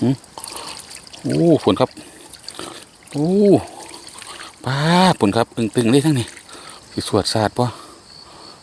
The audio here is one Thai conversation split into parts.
โอ้ฝนครับ โอ้ป้าฝนครับตึงๆเลยทั้งนี้สิสวดศาสตร์ปะ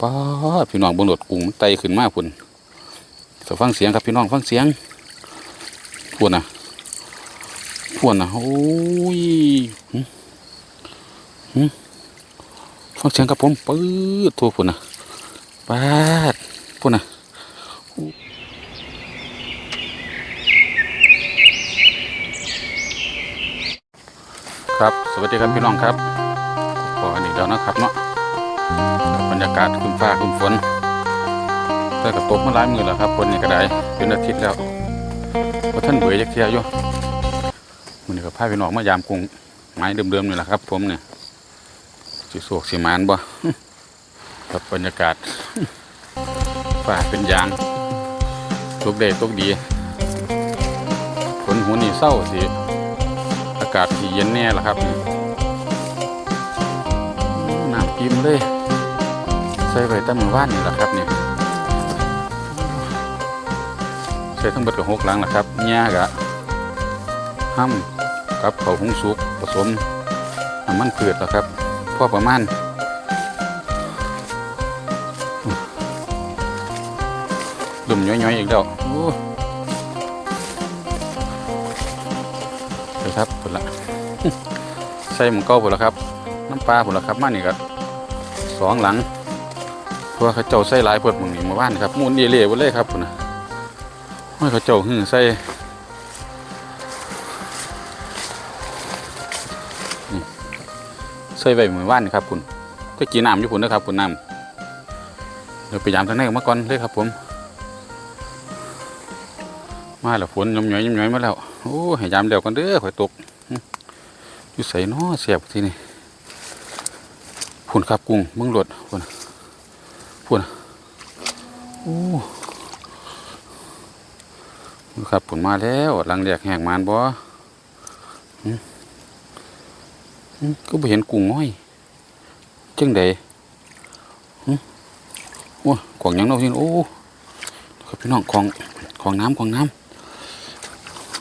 ป้าพี่น้องบนรถกุ้งไตขึ้นมากฝนจะฟังเสียงครับพี่น้องฟังเสียงฝนอะฝนอะโอ้ยฟังเสียงครับผมปื๊ดทัวฝนอะป้าฝนอะ ครับ สวัสดีครับพี่น้องครับพอกันอีกแล้วนะครับเนาะบรรยากาศครึ้มฟ้าครึ้มฝนแต่ก็ตกมาหลายมือแล้วครับฝนนี่ก็ได้เป็นอาทิตย์แล้วเพราะท่านเบื่อจักเที่ยวอยู่มันนี่ก็พาพี่น้องมายามกรุงไม้เดิมๆนี่แหละครับ ผมเนี่ยสิโศกสิมานบ่ครับบรรยากาศฟ้าเป็นยางตกเดตกดีฝนหัวนี่เศร้าสิากาศที่เย็นแน่ละครับน้ำกิมเลย ใส่ไว้ตั้งมือว่านนี่แหละครับเนี่ยใส่ทั้งหมดกับหกหลังละครับหญ้ากะห้ำกับเขาวหุงสุกผสมน้ำมันพืชละครับพอประมาณดุ่มย้อยๆอีกแล้ว โอ้ไปครับผลละใส่หมูเก้าผลละครับ น้ำปลาผลละครับมานี่ก็สองหลังเพราะว่าเขาเจ้าใส่หลายเพิดมึงนี่มาบ้านครับมูนเอเล่หมดเลยครับพุ่นะไม่เขาเจ้าหึ่งใส่ใส่ไว้เหมือนว่านครับคุณจะกินน้ำอยู่พุ่นนะครับคุณน้ำเดี๋ยวไปยามทางไหนมาก่อนเลยครับผม มาแล้วฝนย่อมย้อยย่อมย้อยมาแล้ว โอ้ให้ยามเดียวกันเด้อข่อยตกอยู่ใส่น้อเสียบที่นี่พุ่นครับกุ้งมืองหลดพุ่นพุ่นโอ้พุ่นครับพุ่นมาแล้วหลังแดกแหงมานบ่ก็บ่เห็นกุ้งน้อยจังใดหึโอ้ของยังเนาะพี่น้องโอ้ครับพี่น้องของของน้ำของน้ำ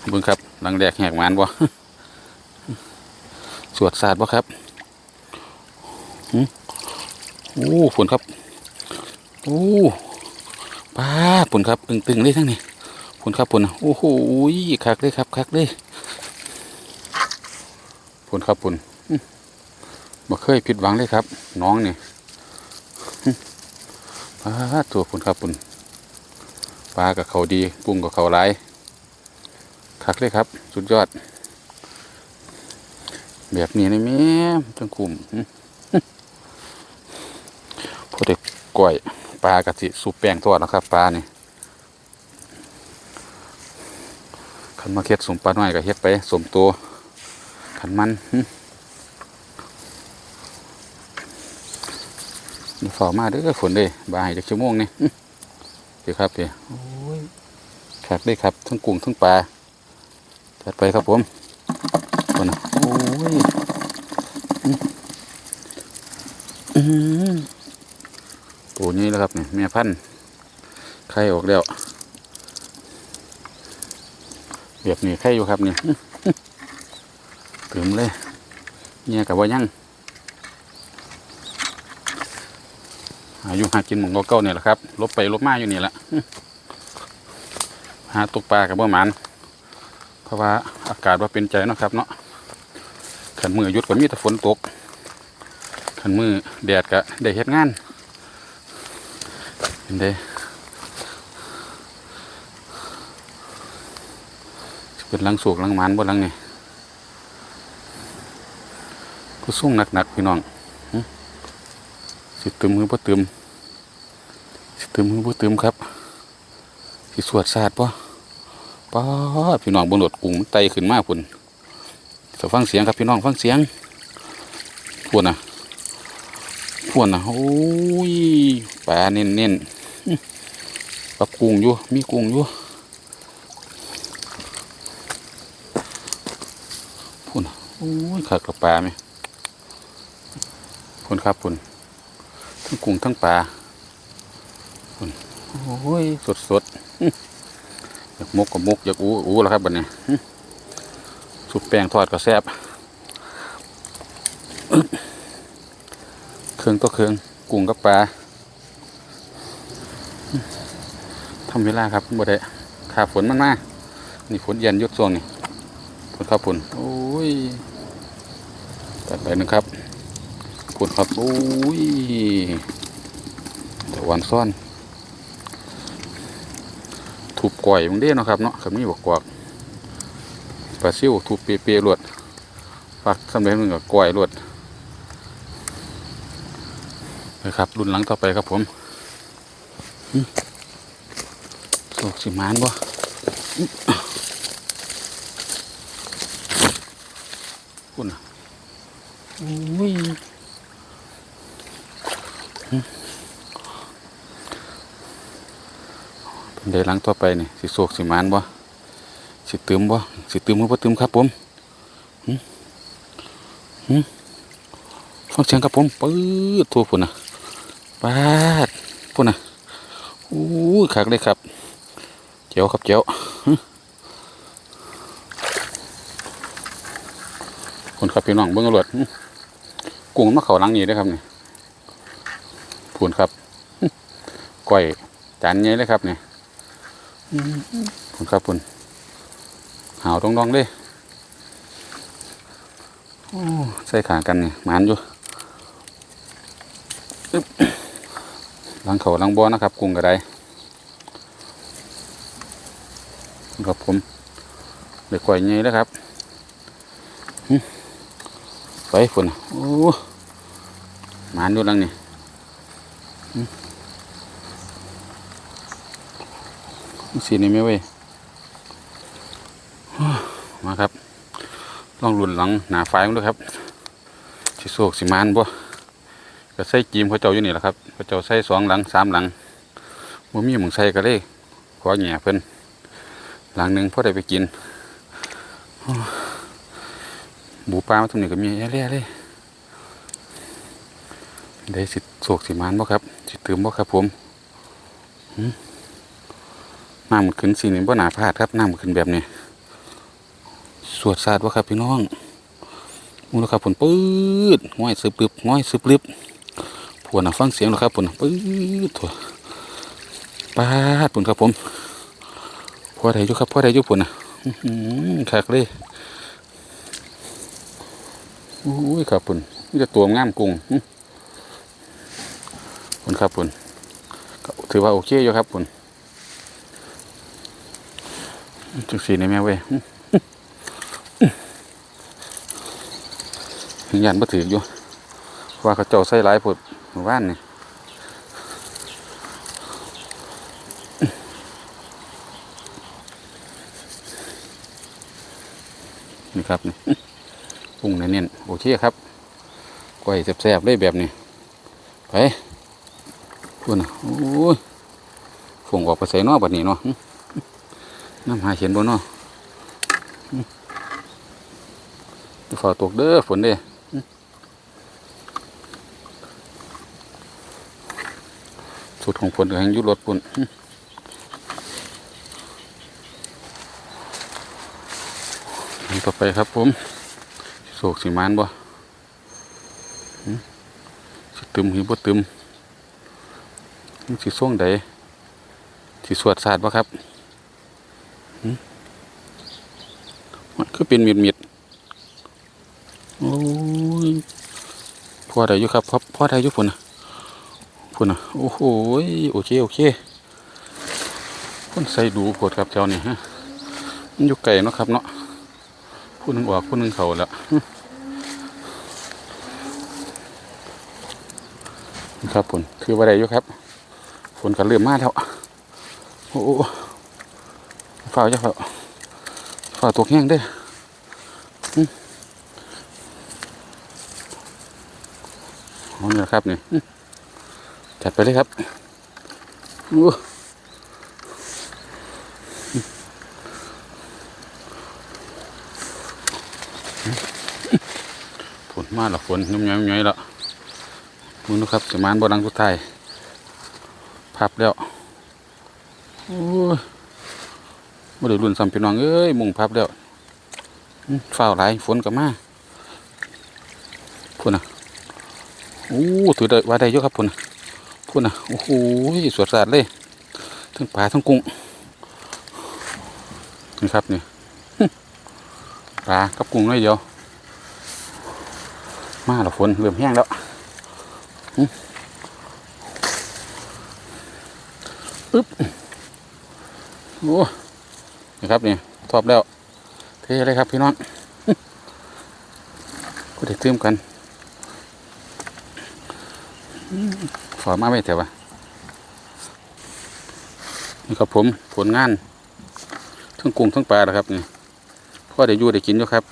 เบิ่งครับ หลังแดกแหกมานบ่สวดศาสตร์บ่ครับโอ้ฝนครับ โอ้ป้าฝนครับตึงๆเลยทั้งนี้ฝนครับฝนโอ้โหคักเลยครับคักเลยฝนครับฝนบ่เคยผิดหวังเลยครับ น้องนี่ป้าตัวฝนครับฝนปลากับเขาดีปุ้งกับเขาหลาย คักเลยครับ สุดยอด แบบนี้นี่แม่จังคุมหึพอเด็กกล้วยปลากะทิสุปแป้งทอดนะครับปลานี่ขันมาเค็ดสมปลาหน่อยก็เฮ็ดไปสมตัวขันมันนี่ฝ่ามาเด้อฝนเด้บายจากชั่วโมงนี่เดี๋ยวครับเดี๋ยวโอ้ยขักได้ครับ ทั้งกุ้งทั้งปลา จัดไปครับผมคนโอ้ยอืมตัวนี้แล้วครับเนี่ยแม่พันธุ์ไข่ออกแล้วแบบนี้ไข่อยู่ครับเนี่ยเติมเลยเนี่ยกับว่ายังอายุหากินหมองเก่าเนี่ยแหละครับลบไปลบมาอยู่นี่แหละหาตกปลากับบ่หมัน เพราะว่าอากาศว่าเป็นใจนะครับเนาะขันมือหยุดก็มีแต่ฝนตกขันมือแดดก็ได้เฮ็ดงานเห็นได้เป็นลังสูกลังมันบ่ลังนี่ก็ส่งหนักๆพี่น้องสิตึมมือบ่ตึมสิตึมมือบ่ตึมครับสิสวดศาสตร์ ป้าพี่น้องบนรถกุ้งมันไตขึ้นมาพุ่นจะฟังเสียงครับพี่น้องฟังเสียงพุ่นนะพวนนะโอ้ยปลาเน้นเน้นๆปลากุ้งอยู่มีกุ้งอยู่พวนนะโอ้ยขักกับปลาไหมพวนครับพวนทั้งกุ้งทั้งปลาพวนโอ้ยสดสดๆ อยากมกกับมกอยากอู้อู้แล้วครับบัดนี้สุปแป้งทอดก็แซ่บเครื่องก็เครื่องกุ้งกับปลาทำเวลาครับบ่ได้ขาฝนมันมานี่ฝนเย็นยุดช่วงนี่ฝนข้าวฝนโอ้ยตัดไปนะครับฝนครับโอ้ยแต่วันซ่อน ถูบก่อยมึงเด้เนาะครับเนาะคำนี้บอกกวากปลาซิวถูบเปียๆรวดฝากสำเร็จมึงกับก่อยรวดนะครับรุ่นหลังต่อไปครับผมโศกสิมานบ่หึคุณน่ะอุ้ย เป็นได้หลังต่อไปนี่สิโศกสิมานบ่สิตืมบ่สิตืมหรือบ่ตืมครับผมหึหึฟังเสียงครับผมปื๊ดทั่วพุ่นนะปาดพุ่นนะอู้ยคักเลยครับ เจียวครับเจียวคนครับพี่น้องเบิ่งเอารวดกุ้งมาเขาลังนี้เด้ครับนี่พุ่นครับก้อยจานใหญ่เลยครับนี่ คุณครับคุณหาวตรงๆเลยโอ้ใส่ขากันนี่หมานอยู่ลังเขาลังบอนะครับ กุ้งกระไดครับผมเด็กก่อยใหญ่แล้วครับไปคุณโอ้หมานอยู่ลังนี่หึ สีนี่ไม่เว้ยมาครับลองรุ่นหลังหนาไฟมันด้วยครับสิโศกสิมานบ่ก็ใส่จีมเขาเจ้าอยู่นี่แหละครับเขาเจ้าใส่สองหลังสามหลังบ่มีหมึงใส่ก็เลยขอแง่เพิ่นหลังหนึ่งพ่อได้ไปกินบูปลามาตรงนี้ก็มีแย่เลยได้สิโศกสิมานบ่ครับ สิเติมบ่ครับผม น้ำมันขึ้นสีนี้บ่หนาพลาดครับน้ำมันขึ้นแบบนี้ สวดศาสตร์วะครับพี่น้องมูลค่าผลปื๊ดง่อยสืบลึบง่อยสืบลึบผวนนะฟังเสียงแล้วครับผลปื๊ดถั่วปาดผลครับผมพอได้อยู่ครับพอได้อยู่ผลนะอื้อหือคักเลยอุ้ยครับผลนี่จะตัวงามกุ้งผลครับผลถือว่าโอเคอยู่ครับผล จุดสีในแม่เว้ยยันบ่ถืออยู่ ว่าเขาเจ้าใส่หลายผดหมู่บ้านนี่นี่ครับนี่ปรุงเน้นๆโอเคครับก้อยแซ่บๆเลยแบบนี้ ไปพูดนะโอ้ยฝงออกไปใส่นอบัดนี้เนาะ น้ำหาเขียนบนเนาะฝาตกเด้อฝนเด้อสุดของฝนก็แห่งยุรถปุ่นต่อไปครับผมโศกสีมานบ่สิตึมหรือบ่ตึมมันสิส่วงใดสิสวดศาสบ่ครับ มันคือเป็นมีดมีดโอ้ยพ่อได้ยู่ครับพ่อพ่อได้อยู่พุ่นนะพุ่นนะโอ้โหโอเคโอเคพุ่นใส่ดูปวดครับเจ้านี่ฮะมันอยู่ไกลเนาะครับเนาะพุ่นหนึ่งออกพุ่นหนึ่งเขาแล้วครับพุ่นคือว่าได้อยู่ครับฝนก็เริ่มมาแล้วโอ้ ฝ้าจะฝ้าฝ้าวตกแห้งเด้อเอาเนี่ยครับนี่จัดไปเลยครับอู้ฝนมาและฝนยุ่มย้อยยุ่มย้อยละมึงนะครับสมานบดังสุดท้ายพับแล้วโอ้ย โอ้บ่ได้รุ่นซ้ำพี่น้องเอ้ยมุงพับแล้วอื้าวหลายฝนก็มาพุ่นน่ะโอ้ถือได้ว่าได้เยอะครับพุ่นน่ะพุ่นน่ะโอ้โหสวดสาดเลยทั้งปลาทั้งกุ้งนี่ครับนี่ปลากับกุ้งน้อยเดียว มาแล้วฝนเริ่มแห้งแล้วอึ๊บโอ้ นี่ครับนี่ทอบแล้วเทเลยครับพี่น้องก็ได้เติมกันอื้อฝอมาไม่แต่ว่านี่ครับผมผลงาน ทั้งกุ้งทั้งปลานะครับนี่พ่อได้อยู่ได้กินอยู่ครับ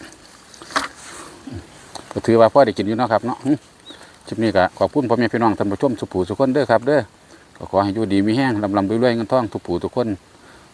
ก็ถือว่าพ่อได้กินอยู่นะครับเนาะหึคลิปนี้ก็ขอบคุณพ่อแม่พี่น้องท่านผู้ชมสุผูสุคนเด้อครับเด้อก็ขอให้อยู่ดีมีแห้งลำลำด้วยๆเงินทองทุกผู้ทุกคน